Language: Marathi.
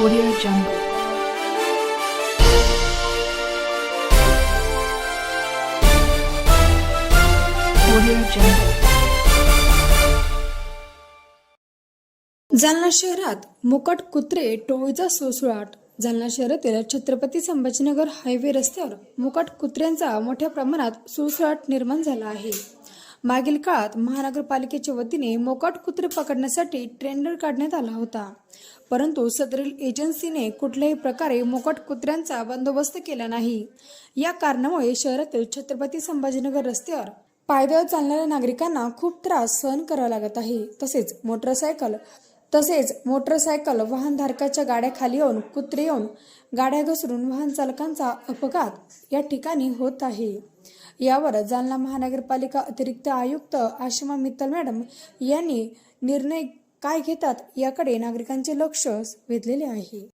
Audio Jungle. Audio Jungle. Jalna शहरात मुकट कुत्रे टोळीचा सुळसुळाट जालना शहरातील छत्रपती संभाजीनगर हायवे रस्त्यावर मुकट कुत्र्यांचा मोठ्या प्रमाणात सुळसुळाट निर्माण झाला आहे मागील काळात महानगरपालिकेच्या वतीने मोकाट कुत्रे पकडण्यासाठी ट्रेंडर काढण्यात आला होता. परंतु सदरील एजन्सीने कुठल्याही प्रकारे मोकाट कुत्र्यांचा बंदोबस्त केला नाही. या कारणामुळे शहरातील छत्रपती संभाजीनगर रस्त्यावर पायदळ चालणाऱ्या नागरिकांना खूप त्रास सहन करावा लागत आहे. तसेच मोटरसायकल तसेच मोटरसायकल वाहनधारकाच्या गाड्या खाली येऊन कुत्रे येऊन गाड्या घसरून वाहन चालकांचा अपघात या ठिकाणी होत आहे. यावर जालना महानगरपालिका अतिरिक्त आयुक्त आशिमा मित्तल मॅडम यांनी निर्णय काय घेतात याकडे नागरिकांचे लक्ष वेधलेले आहे.